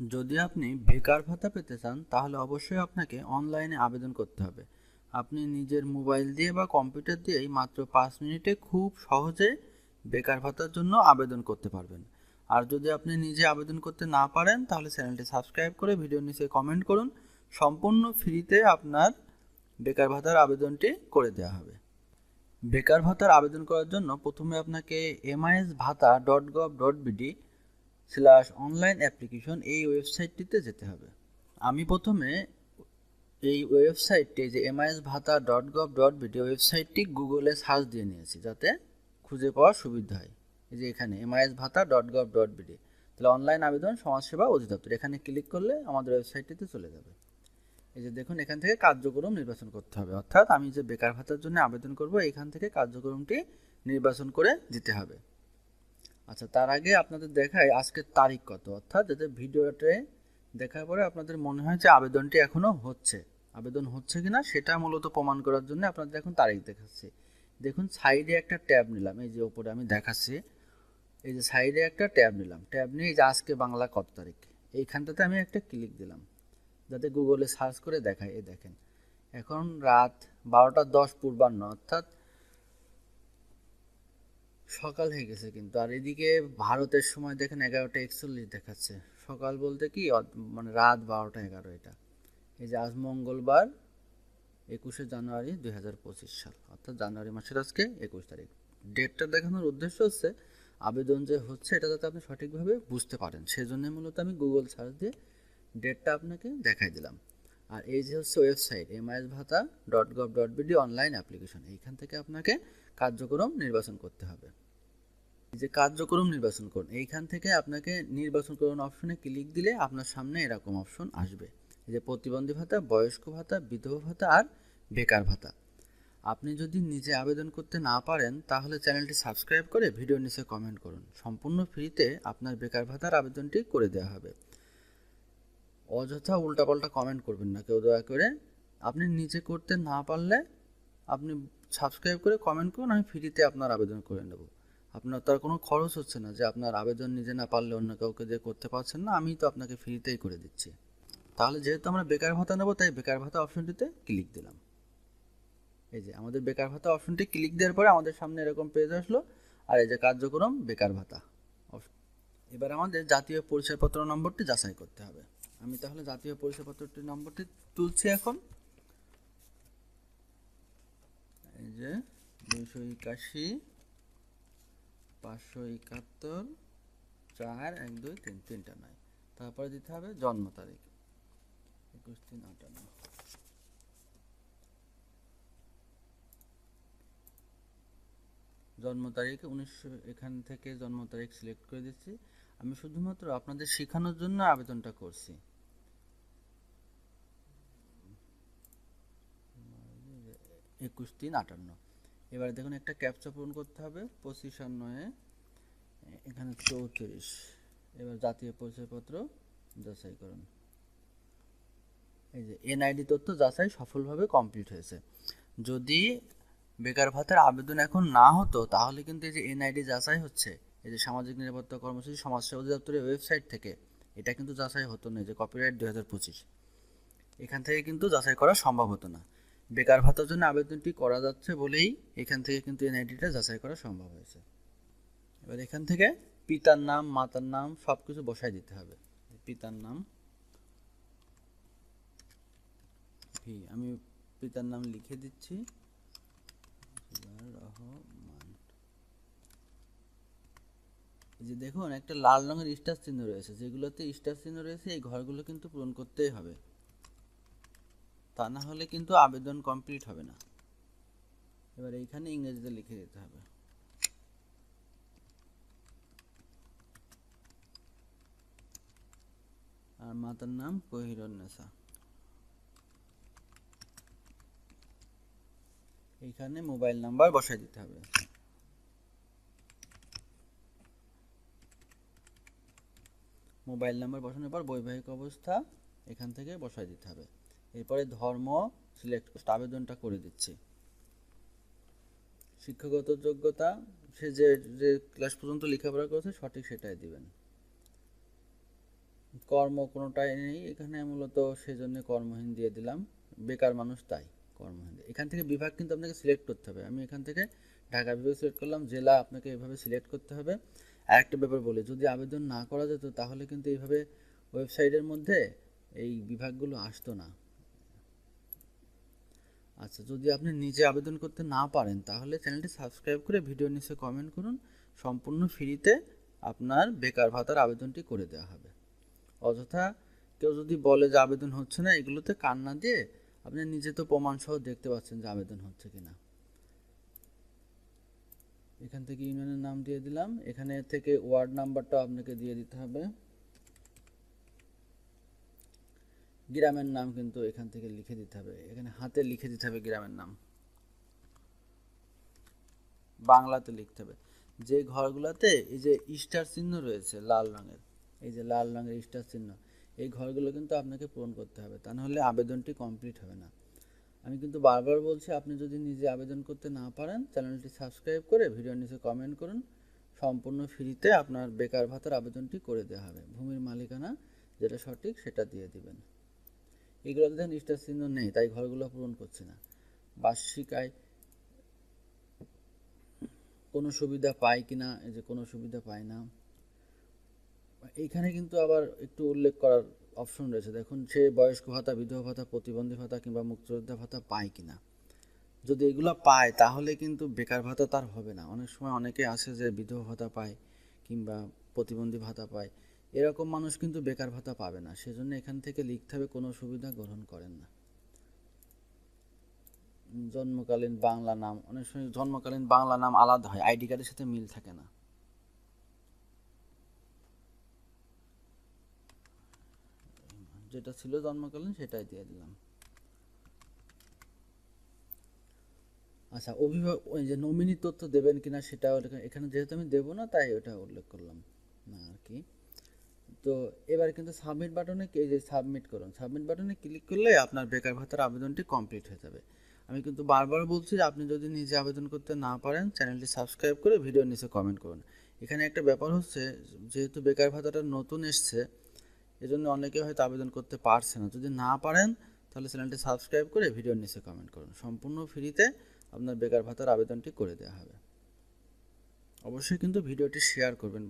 যদি আপনি বেকার ভাতা পেতে চান, তাহলে অবশ্যই আপনাকে অনলাইনে আবেদন করতে হবে। আপনি নিজের মোবাইল দিয়ে বা কম্পিউটার দিয়েই মাত্র পাঁচ মিনিটে খুব সহজে বেকার ভাতার জন্য আবেদন করতে পারবেন। আর যদি আপনি নিজে আবেদন করতে না পারেন, তাহলে চ্যানেলটি সাবস্ক্রাইব করে ভিডিওর নিচে কমেন্ট করুন। সম্পূর্ণ ফ্রিতে আপনার বেকার ভাতার আবেদনটি করে দেওয়া হবে। বেকার ভাতার আবেদন করার জন্য প্রথমে আপনাকে MIS bhata dot gov dot BD slash online application এই ওয়েবসাইটটিতে যেতে হবে। আমি প্রথমে এই ওয়েবসাইটটি যে এমআইএস ভাতা ডট গভ ডট বিডি ওয়েবসাইটটি গুগলে সার্চ দিয়ে নিয়েছি, যাতে খুঁজে পাওয়ার সুবিধা হয়। এই যে এখানে MIS bhata dot gov dot BD তাহলে অনলাইন আবেদন, সমাজসেবা অধিদপ্তর, এখানে ক্লিক করলে আমাদের ওয়েবসাইটটিতে চলে যাবে। এই যে দেখুন, এখান থেকে কার্যক্রম নির্বাচন করতে হবে। অর্থাৎ আমি যে বেকার ভাতার জন্য আবেদন করব, এখান থেকে কার্যক্রমটি নির্বাচন করে দিতে হবে। আচ্ছা তার আগে আপনাদের দেখায় আজকের তারিখ কত। অর্থাৎ যাতে ভিডিওতে দেখার পরে আপনাদের মনে হয় যে আবেদনটি এখনও হচ্ছে। আবেদন হচ্ছে কিনা সেটা মূলত প্রমাণ করার জন্য আপনাদের এখন তারিখ দেখাচ্ছি। দেখুন, সাইডে একটা ট্যাব নিলাম। এই যে ওপরে আমি দেখাচ্ছি। এই যে সাইডে একটা ট্যাব নিলাম। ট্যাব নিয়ে যে আজকে বাংলা কত তারিখ? এইখানটাতে আমি একটা ক্লিক দিলাম। যাতে গুগলে সার্চ করে দেখায়। এই দেখেন, এখন রাত বারোটা দশ পূর্বাহ্ন। অর্থাৎ সকাল হয়ে গেছে কিন্তু। আর এদিকে ভারতের সময় দেখেন এগারোটা একচল্লিশ দেখাচ্ছে। সকাল বলতে কি মানে রাত বারোটা এগারো এটা। এই যে আজ মঙ্গলবার, একুশে জানুয়ারি দুই হাজার পঁচিশ সাল, অর্থাৎ জানুয়ারি মাসের আজকে একুশ তারিখ। ডেটটা দেখানোর উদ্দেশ্য হচ্ছে, আবেদন যে হচ্ছে এটা যাতে আপনি সঠিকভাবে বুঝতে পারেন। সেজন্য মূলত আমি গুগল সার্চ দিয়ে ডেটটা আপনাকে দেখাই দিলাম। আর এই যে হচ্ছে website MIS bhata dot gov dot BD online application এইখান থেকে আপনাকে কার্যক্রম নির্বাচন করতে হবে। যে কার্যক্রম নির্বাচন করুন, এইখান থেকে আপনাকে নির্বাচন করুন অপশনে ক্লিক দিলে আপনার সামনে এরকম অপশন আসবে। যে প্রতিবন্ধী ভাতা, বয়স্ক ভাতা, বিধবা ভাতা আর বেকার ভাতা। আপনি যদি নিজে আবেদন করতে না পারেন, তাহলে চ্যানেলটি সাবস্ক্রাইব করে ভিডিও নিচে কমেন্ট করুন। সম্পূর্ণ ফ্রিতে আপনার বেকার ভাতার আবেদনটি করে দেওয়া হবে। অযথা উল্টাপাল্টা কমেন্ট করবেন না, কেউ দয়া করে। আপনি নিজে করতে না পারলে আপনি সাবস্ক্রাইব করে কমেন্ট করুন, আমি ফ্রিতে আপনার আবেদন করে নেব। আপনার তার কোনো খরচ হচ্ছে না যে আপনার আবেদন নিজে না পারলে অন্য কাউকে দিয়ে করতে পারছেন না, আমি তো আপনাকে ফ্রিতেই করে দিচ্ছি। তাহলে যেহেতু আমরা বেকার ভাতা নেব, তাই বেকার ভাতা অপশনটিতে ক্লিক দিলাম। এই যে, আমাদের বেকার ভাতা অপশনটি ক্লিক দেওয়ার পরে আমাদের সামনে এরকম পেজ আসলো, আর এই যে কার্যক্রম বেকার ভাতা। এবার আমাদের জাতীয় পরিচয়পত্র নম্বরটি যাচাই করতে হবে। আমি তাহলে জাতীয় পরিচয়পত্রটির নম্বরটি তুলছি এখন। যে, দুইশো একাশি, পাঁচশো একাত্তর, চার, এক, দুই, তিন, তিনটা নয়। তারপরে দিতে হবে জন্ম তারিখ। একুশ তিন আটান্ন জন্ম তারিখ, উনিশশো এখান থেকে জন্ম তারিখ সিলেক্ট করে দিচ্ছি। আমি শুধুমাত্র আপনাদের শেখানোর জন্য আবেদনটা করছি। একুশ তিন আটান্ন। এবার দেখুন, একটা ক্যাপচা পূরণ করতে হবে পঁচিশ নয়ে, এখানে চৌত্রিশ। এবার জাতীয় পরিচয়পত্র যাচাই করুন এই যে এনআইডি তথ্য যাচাই সফলভাবে কমপ্লিট হয়েছে। যদি বেকার ভাতার আবেদন এখন না হতো, তাহলে কিন্তু এই যে এনআইডি যাচাই হচ্ছে, এই যে সামাজিক নিরাপত্তা কর্মসূচি, সমাজসেবা অধিদপ্তরের ওয়েবসাইট থেকে, এটা কিন্তু যাচাই হতো না যে কপিরাইট দুই হাজার পঁচিশ। এখান থেকে কিন্তু যাচাই করা সম্ভব হতো না। বেকার ভাতার জন্য আবেদনটি করা যাচ্ছে বলেই এখান থেকে কিন্তু এনআইডিটা যাচাই করা সম্ভব হয়েছে। এবার এখান থেকে পিতার নাম, মাতার নাম সব কিছু বসাই দিতে হবে। পিতার নাম। ভি আমি পিতার নাম লিখে দিচ্ছি। যে দেখুন, একটা লাল রঙের স্টার চিহ্ন রয়েছে। যেগুলোতে স্টার চিহ্ন রয়েছে, এই ঘরগুলো কিন্তু পূরণ করতেই হবে। তা না হলে কিন্তু আবেদন কমপ্লিট হবে না। এবার এইখানে ইংরেজিতে লিখে দিতে হবে। আর মাতার নাম কহিরুন্নেসা এইখানে মোবাইল নাম্বার বসাই দিতে হবে। মোবাইল নাম্বার বসানোর পর বৈবাহিক অবস্থা এখান থেকে বসাই দিতে হবে। এরপরে ধর্ম সিলেক্ট আবেদনটা করে দিচ্ছি। শিক্ষাগত যোগ্যতা, সে যে যে ক্লাস পর্যন্ত লেখাপড়া করেছে, সঠিক সেটাই দিবেন। কর্ম কোনোটাই নেই, এখানে মূলত সেজন্য কর্মহীন দিয়ে দিলাম। বেকার মানুষ তাই, কর্মহীন এখান থেকে বিভাগ কিন্তু আপনাকে সিলেক্ট করতে হবে। আমি এখান থেকে ঢাকা বিভাগ সিলেক্ট করলাম, জেলা আপনাকে এভাবে সিলেক্ট করতে হবে। আর একটা ব্যাপার বলি, যদি আবেদন না করা যেত, তাহলে কিন্তু এইভাবে ওয়েবসাইটের মধ্যে এই বিভাগগুলো আসতো না। আচ্ছা যদি আপনি নিজে আবেদন করতে না পারেন, তাহলে চ্যানেলটি সাবস্ক্রাইব করে ভিডিও নিচে কমেন্ট করুন। সম্পূর্ণ ফ্রিতে আপনার বেকার ভাতার আবেদনটি করে দেওয়া হবে। অযথা কেউ যদি বলে যে আবেদন হচ্ছে না, এগুলোতে কান্না দিয়ে আপনি নিজে তো প্রমাণ সহ দেখতে পাচ্ছেন যে আবেদন হচ্ছে কি না এখান থেকে ইউনিয়নের নাম দিয়ে দিলাম। এখানে থেকে ওয়ার্ড নাম্বারটা আপনাকে দিয়ে দিতে হবে। গ্রামের নাম কিন্তু এখান থেকে লিখে দিতে হবে। এখানে হাতে লিখে দিতে হবে গ্রামের নাম। বাংলাতে লিখতে হবে। যে ঘরগুলোতে এই যে স্টার চিহ্ন রয়েছে লাল রঙের, এই যে লাল রঙের স্টার চিহ্ন, এই ঘরগুলো কিন্তু আপনাকে পূরণ করতে হবে। তা নাহলে আবেদনটি কমপ্লিট হবে না। আমি কিন্তু বারবার বলছি, আপনি যদি নিজে আবেদন করতে না পারেন, চ্যানেলটি সাবস্ক্রাইব করে ভিডিওর নিচে কমেন্ট করুন। সম্পূর্ণ ফ্রিতে আপনার বেকার ভাতার আবেদনটি করে দেওয়া হবে। ভূমির মালিকানা যেটা সঠিক সেটা দিয়ে দিবেন। এগুলোতে দেখেন স্টার চিহ্ন নেই, তাই ঘরগুলো পূরণ করছে না। বার্ষিক আয় কোনো সুবিধা পায় কিনা, এই যে কোনো সুবিধা পায় না। এইখানে কিন্তু আবার একটু উল্লেখ করার অপশন রয়েছে। দেখুন, সে বয়স্ক ভাতা, বিধবা ভাতা, প্রতিবন্ধী ভাতা কিংবা মুক্তিযোদ্ধা ভাতা পায় কিনা। যদি এগুলো পায়, তাহলে কিন্তু বেকার ভাতা তার হবে না। অনেক সময় অনেকে আছে যে বিধবা ভাতা পায় কিংবা প্রতিবন্ধী ভাতা পায়। এরকম মানুষ কিন্তু বেকার ভাতা পাবে না। সেজন্য এখান থেকে লিখতে হবে, কোনো সুবিধা গ্রহণ করেন না। জন্মকালীন বাংলা নাম, অনেক সময় জন্মকালীন বাংলা নাম আলাদা হয়, আইডি কার্ডের সাথে মিল থাকে না। যেটা ছিল জন্মকালীন সেটাই দিয়ে দিলাম। আচ্ছা অভিভাবক ওই যে নমিনি তথ্য দেবেন কিনা সেটা এখানে যেহেতু আমি দেবো না, তাই ওটা উল্লেখ করলাম না আর কি। তো এবার কিন্তু সাবমিট বাটনে এই যে সাবমিট করুন সাবমিট বাটনে ক্লিক করলে আপনার বেকার ভাতার আবেদনটি কমপ্লিট হয়ে যাবে। আমি কিন্তু বারবার বলছি যে আপনি যদি নিজে আবেদন করতে না পারেন চ্যানেলটি সাবস্ক্রাইব করে ভিডিওর নিচে কমেন্ট করুন। এখানে একটা ব্যাপার হচ্ছে, যেহেতু বেকার ভাতাটা নতুন এসছে, এজন্য অনেকে হয়তো আবেদন করতে পারছে না। যদি না পারেন, তাহলে চ্যানেলটি সাবস্ক্রাইব করে ভিডিওর নিচে কমেন্ট করুন। সম্পূর্ণ ফ্রিতে আপনার বেকার ভাতার আবেদনটি করে দেওয়া হবে। অবশ্যই কিন্তু ভিডিওটি শেয়ার করবেন